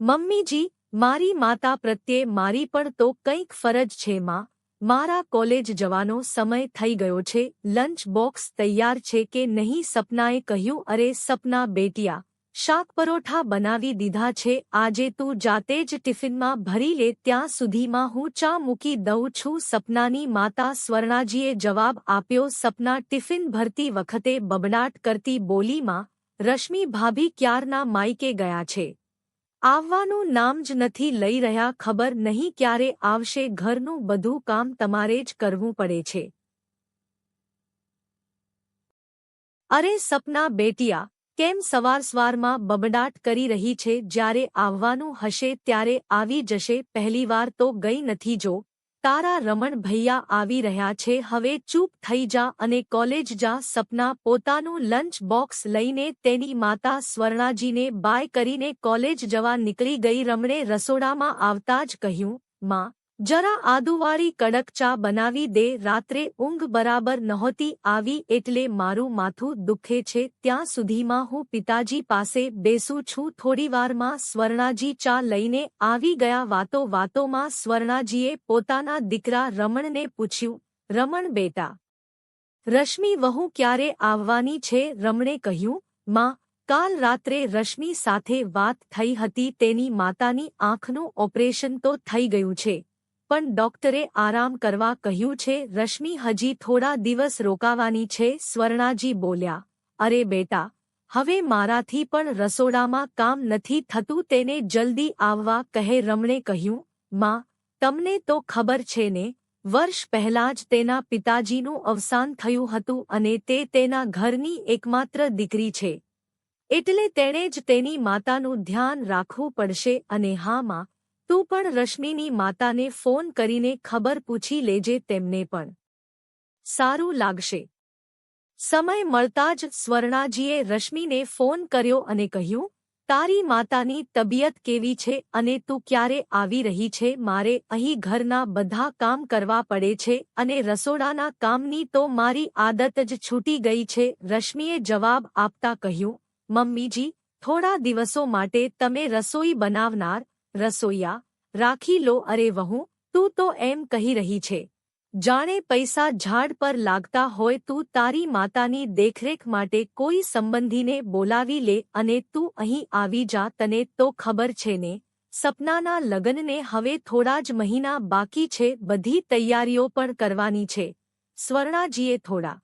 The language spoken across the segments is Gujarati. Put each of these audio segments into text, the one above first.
મમ્મીજી, મારી માતા પ્રત્યે મારી પણ તો કંઈક ફરજ છે માં. મારા કોલેજ જવાનો સમય થઈ ગયો છે, લંચ બોક્સ તૈયાર છે કે નહીં સપનાએ કહ્યું, અરે સપના બેટિયા, શાક પરોઠા બનાવી દીધા છે, આજે તું જાતે જ ટિફિનમાં ભરી લે, ત્યાં સુધીમાં હું ચા મૂકી દઉં છું. સપનાની માતા સ્વર્ણાજીએ જવાબ આપ્યો, સપના ટિફિન ભરતી વખતે બબડાટ કરતી બોલીમાં રશ્મિ ભાભી ક્યારના માયકે ગયા છે? આવવાનું નામ જ નથી લઈ રહ્યા, ખબર નહીં ક્યારે આવશે, ઘરનું બધું કામ તમારે જ કરવું પડે છે. અરે સપના બેટિયા, કેમ સવાર સવારમાં બબડાટ કરી રહી છે, જ્યારે આવવાનું હશે ત્યારે આવી જશે, પહેલીવાર તો ગઈ નથી જો તારા રમણ ભૈયા આવી રહ્યા છે, હવે ચૂપ થઈ જા અને કોલેજ જા, સપના પોતાનું લંચ બોક્સ લઈને તેની માતા સ્વર્ણાજીને બાય કરીને કોલેજ જવા નીકળી ગઈ, રમણે રસોડામાં આવતા જ કહ્યું, માં જરા આદુવાળી કડક ચા બનાવી દે, રાત્રે ઊંઘ બરાબર નહોતી આવી એટલે મારું માથું દુખે છે, ત્યાં સુધીમાં હું પિતાજી પાસે બેસું છું, થોડીવારમાં સ્વર્ણાજી ચા લઈને આવી ગયા વાતો વાતોમાં સ્વર્ણાજીએ પોતાના દીકરા રમણને પૂછ્યું, રમણ બેટા, રશ્મિ વહુ ક્યારે આવવાની છે? રમણે કહ્યું, માં, કાલ રાત્રે રશ્મિ સાથે વાત થઈ હતી, તેની માતાની આંખનું ઓપરેશન તો થઈ ગયું છે. પણ ડોક્ટરે આરામ કરવા કહ્યું છે, રશ્મિ હજી થોડા દિવસ રોકાવાની છે, સ્વર્ણાજી બોલ્યા. અરે બેટા, હવે મારાથી પણ રસોડામાં કામ નથી થતું, તેને જલ્દી આવવા કહે રમણે કહ્યું. માં, તમને તો ખબર છે ને, વર્ષ પહેલા જ તેના પિતાજીનું અવસાન થયું હતું અને તે તેના ઘરની એકમાત્ર દીકરી છે. એટલે તેણે જ તેની માતાનું ધ્યાન રાખવું પડશે અને હા, માં તું પણ રશ્મિની માતાને ફોન કરીને ખબર પૂછી લેજે તેમને પણ. સારું લાગશે. સમય મળતા જ સ્વર્ણાજીએ રશ્મિને ફોન કર્યો અને કહ્યું, તારી માતાની તબિયત કેવી છે અને તું ક્યારે આવી રહી છે? મારે અહીં ઘરના બધા કામ કરવા પડે છે અને રસોડાના કામની તો મારી આદત જ છૂટી ગઈ છે. રશ્મિએ જવાબ આપતા કહ્યું, મમ્મીજી, થોડા દિવસો માટે તમે રસોઈ બનાવનાર રસોઈયા, રાખી લો, અરે વહુ, તું તો એમ કહી રહી છે. જાણે પૈસા ઝાડ પર લાગતા હોય તું તારી માતાની દેખરેખ માટે કોઈ સંબંધીને બોલાવી લે અને તું અહીં આવી જા, તને તો ખબર છે ને. સપનાના લગ્નને હવે થોડા જ મહિના બાકી છે, બધી તૈયારીઓ પણ કરવાની છે. સ્વર્ણાજીએ થોડા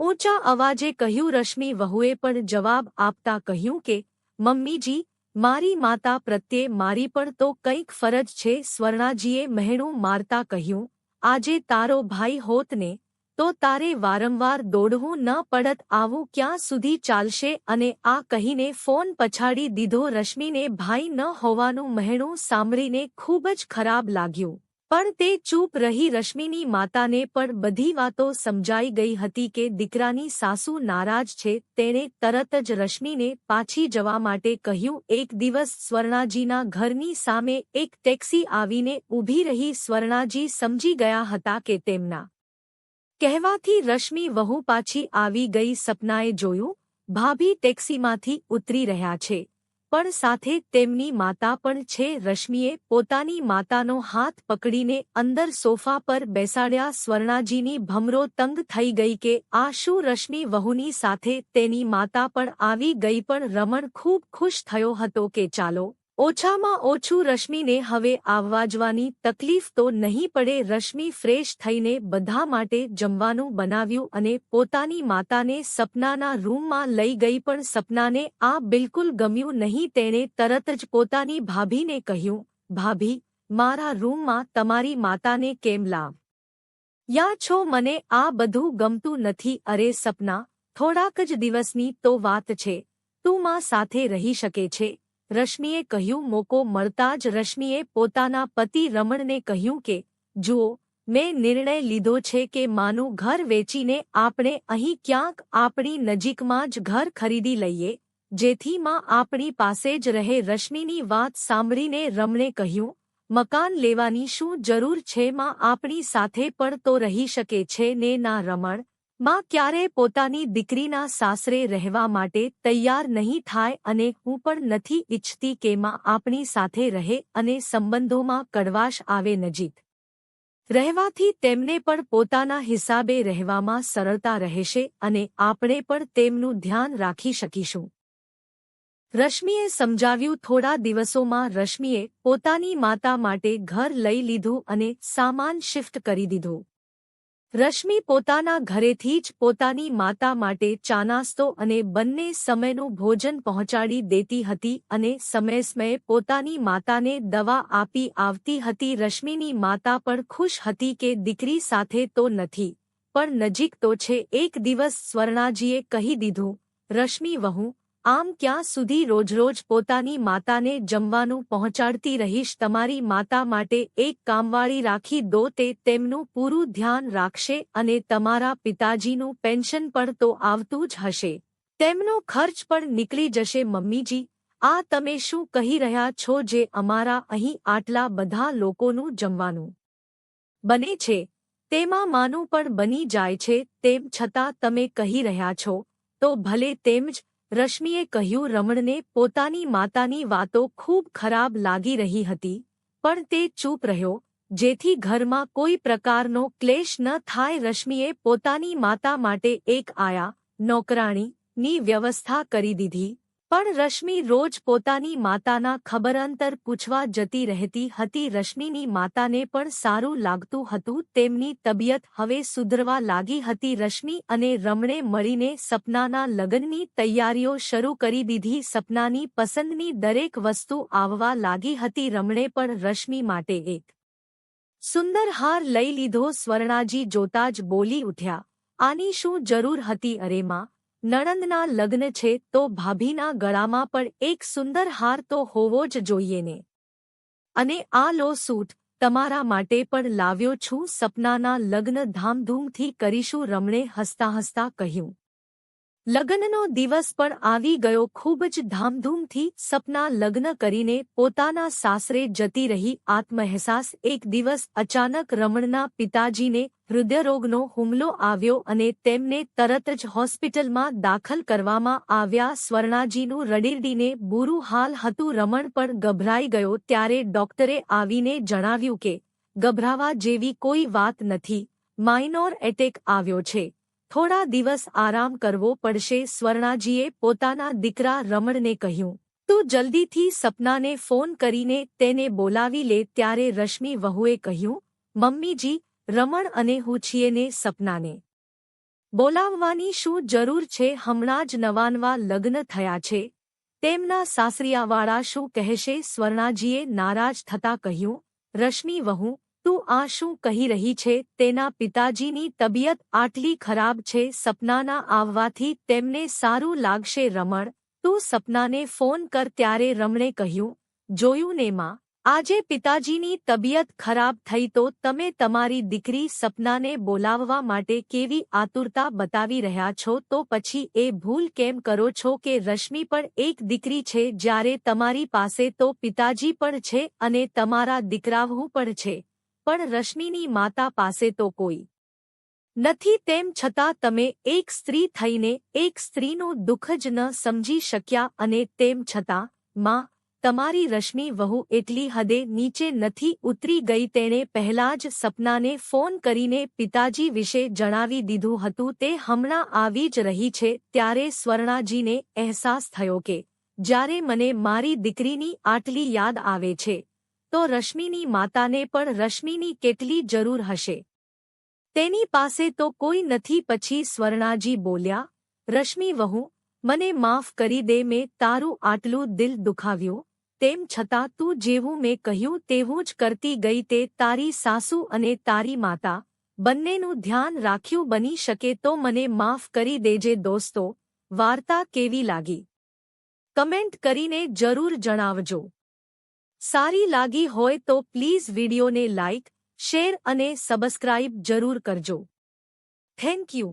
ઊંચા અવાજે કહ્યું, રશ્મિ વહુએ પણ જવાબ આપતા કહ્યું કે, મમ્મીજી મારી માતા પ્રત્યે મારી પણ તો કંઈક ફરજ છે, સ્વર્ણાજીએ મહેણું મારતા કહ્યું, આજે તારો ભાઈ હોતને તો તારે વારંવાર દોડવું ન પડત, આવું ક્યાં સુધી ચાલશે? અને આ કહીને ફોન પછાડી દીધો રશ્મિને, ભાઈ ન હોવાનું મહેણું સાંભળીને ખૂબ જ ખરાબ લાગ્યું. પણ તે ચૂપ રહી રશ્મિની માતાને પણ બધી વાતો સમજાઈ ગઈ હતી કે દીકરાની સાસુ નારાજ છે, તેણે તરત જ રશ્મિને પાછી જવા માટે કહ્યું, એક દિવસ સ્વર્ણાજીના ઘરની સામે એક ટેક્સી આવીને ઊભી રહી સ્વર્ણાજી સમજી ગયા હતા કે તેમના કહેવાથી રશ્મિ વહુ પાછી આવી ગઈ સપનાએ જોયું, ભાભી ટેક્સીમાંથી ઉતરી રહ્યા છે. પણ સાથે તેમની માતા પણ છે. રશ્મિએ પોતાની માતાનો હાથ પકડીને અંદર સોફા પર બેસાડ્યા. સ્વર્ણાજીની ભમરો તંગ થઈ ગઈ કે આ શું રશ્મિ વહુની સાથે તેની માતા પણ આવી ગઈ પણ રમણ ખૂબ ખુશ થયો હતો કે ચાલો ઓછામાં ઓછું રશ્મિને હવે આવવાજવાની તકલીફ તો નહીં પડે, રશ્મિ ફ્રેશ થઈને બધા માટે જમવાનું બનાવ્યું અને પોતાની માતાને સપનાના રૂમમાં લઈ ગઈ પણ સપનાને આ બિલકુલ ગમ્યું નહીં. તેણે તરત જ પોતાની ભાભીને કહ્યું, ભાભી, મારા રૂમમાં તમારી માતાને કેમ લાવ? યા છો મને આ બધું ગમતું નથી. અરે સપના, થોડાક જ દિવસની તો વાત છે. તું માં સાથે રહી શકે છે. રશ્મિએ કહ્યું, મોકો મળતા જ રશ્મિએ પોતાના પતિ રમણને કહ્યું કે, જુઓ, મેં નિર્ણય લીધો છે કે માનું ઘર વેચીને આપણે અહીં ક્યાંક આપણી નજીકમાં જ ઘર ખરીદી લઈએ, જેથી માં આપણી પાસે જ રહે. રશ્મિની વાત સાંભળીને રમણે કહ્યું, મકાન લેવાની શું જરૂર છે? માં આપણી સાથે પણ તો રહી શકે છે ને ના રમણ માં ક્યારેય પોતાની દીકરીના સાસરે રહેવા માટે તૈયાર નહીં થાય અને હું પણ નથી ઈચ્છતી કે માં આપણી સાથે રહે અને સંબંધોમાં કડવાશ આવે નજીક. રહેવાથી તેમને પણ પોતાના હિસાબે રહેવામાં સરળતા રહેશે અને આપણે પણ તેમનું ધ્યાન રાખી શકીશું. રશ્મિએ સમજાવ્યું, થોડા દિવસોમાં રશ્મિએ પોતાની માતા માટે ઘર લઈ લીધું અને સામાન શિફ્ટ કરી દીધું. રશ્મિ પોતાના ઘરેથી જ પોતાની માતા માટે ચાનાસ્તો અને બંને સમયનું ભોજન પહોંચાડી દેતી હતી અને સમય સમયે પોતાની માતાને દવા આપી આવતી હતી. રશ્મિની માતા પણ ખુશ હતી કે દીકરી સાથે તો નથી, પણ નજીક તો છે. એક દિવસ સ્વર્ણાજીએ કહી દીધું રશ્મિ વહુ આમ ક્યાં સુધી રોજરોજ પોતાની માતાને જમવાનું પહોંચાડતી રહીશ? તમારી માતા માટે એક કામવાળી રાખી દો, તે તેમનું પૂરું ધ્યાન રાખશે અને તમારા પિતાજીનું પેન્શન પણ તો આવતું જ હશે. તેમનો ખર્ચ પણ નીકળી જશે, મમ્મીજી. આ તમે શું કહી રહ્યા છો જે અમારા અહીં આટલા બધા લોકોનું જમવાનું બને છે? તેમાં માનું પણ બની જાય છે, તેમ છતાં તમે કહી રહ્યા છો, તો ભલે તેમ જ રશ્મિએ કહ્યું, રમણને પોતાની માતાની વાતો ખૂબ ખરાબ લાગી રહી હતી, પણ તે ચૂપ રહ્યો. જેથી ઘરમાં કોઈ પ્રકારનો ક્લેશ ન થાય. રશ્મિએ પોતાની માતા માટે એક આયા, નોકરાણીની વ્યવસ્થા કરી દીધી. પણ રશ્મિ રોજ પોતાની માતાના ખબરઅંતર પૂછવા જતી રહેતી હતી. રશ્મિની માતાને પણ સારું લાગતું હતું. તેમની તબિયત હવે સુધરવા લાગી હતી. રશ્મિ અને રમણે મળીને સપનાના લગ્નની તૈયારીઓ શરૂ કરી દીધી. સપનાની પસંદની દરેક વસ્તુ આવવા લાગી હતી. રમણે પણ રશ્મિ માટે એક સુંદર હાર લઈ લીધો. સ્વર્ણાજી જોતા જ બોલી ઉઠ્યા, આની શું જરૂર હતી અરેમાં નણંદના લગ્ન છે તો ભાભીના ગળામાં પણ એક સુંદર હાર તો હોવો જ જોઈએ ને. અને આ લો સૂટ તમારા માટે પણ લાવ્યો છું સપનાના લગ્ન ધામધૂમથી કરીશું રમણે હસતા હસતા કહ્યું. લગ્નનો દિવસ પણ આવી ગયો ખૂબ જ ધામધૂમથી સપના લગ્ન કરીને પોતાના સાસરે જતી રહી આત્મહેસાસ એક દિવસ અચાનક રમણના પિતાજીને હૃદયરોગનો હુમલો આવ્યો અને તેમને તરત જ હોસ્પિટલમાં દાખલ કરવામાં આવ્યા. સ્વર્ણાજીનું રડીરડીને બુરું હાલ હતું. રમણ પણ ગભરાઈ ગયો ત્યારે ડોક્ટરે આવીને જણાવ્યું કે, ગભરાવા જેવી કોઈ વાત નથી. માઇનોર એટેક આવ્યો છે. થોડા દિવસ આરામ કરવો પડશે, સ્વર્ણાજીએ પોતાના દીકરા રમણને કહ્યું. તું જલ્દીથી સપનાને ફોન કરીને તેને બોલાવી લે, ત્યારે રશ્મિ વહુએ કહ્યું, મમ્મીજી રમણ અને હું છીએ ને સપનાને. બોલાવવાની શું જરૂર છે? હમણાં જ નવાનવા લગ્ન થયા છે. તેમના સાસરિયાવાળા શું કહેશે? સ્વર્ણાજીએ નારાજ થતા કહ્યું, રશ્મિ વહુ, તું આ શું કહી રહી છે? તેના પિતાજીની તબિયત આટલી ખરાબ છે. સપનાના આવવાથી તેમને સારું લાગશે રમણ. તું સપનાને ફોન કર ત્યારે રમણે કહ્યું, જોયું ને, માં? આજે પિતાજીની તબિયત ખરાબ થઈ તો તમે તમારી દીકરી સપનાને બોલાવવા માટે કેવી આતુરતા બતાવી રહ્યા છો? તો પછી એ ભૂલ કેમ કરો છો કે રશ્મિ પણ એક દીકરી છે જ્યારે તમારી પાસે તો પિતાજી પણ છે અને તમારા દીકરાવું પણ છે, પણ રશ્મિની માતા પાસે તો કોઈ નથી. તેમ છતાં તમે એક સ્ત્રી થઈને એક સ્ત્રીનું દુઃખ જ ન સમજી શક્યા અને તેમ છતાં માં તમારી રશ્મિ વહુ એટલી હદે નીચે નથી ઉતરી ગઈ તેણે પહેલા જ સપનાને ફોન કરીને પિતાજી વિશે જણાવી દીધું હતું. તે હમણાં આવી જ રહી છે ત્યારે સ્વર્ણાજીને અહેસાસ થયો કે, જ્યારે મને મારી દીકરીની આટલી યાદ આવે છે, તો રશ્મિની માતાને પણ રશ્મિની કેટલી જરૂર હશે તેની પાસે તો કોઈ નથી. પછી સ્વર્ણાજી બોલ્યા, રશ્મિ વહુ, મને માફ કરી દે, મેં તારું આટલું દિલ દુખાવ્યું તેમ છતાં તું જેવું મેં કહ્યું તેવું જ કરતી ગઈ તે તારી સાસુ અને તારી માતા બંનેનું ધ્યાન રાખ્યું બની શકે તો મને માફ કરી દેજે દોસ્તો, વાર્તા કેવી લાગી? કમેન્ટ કરીને જરૂર જણાવજો. સારી લાગી હોય તો પ્લીઝ વિડીયોને લાઇક શેર અને સબસ્ક્રાઇબ જરૂર કરજો. Thank you.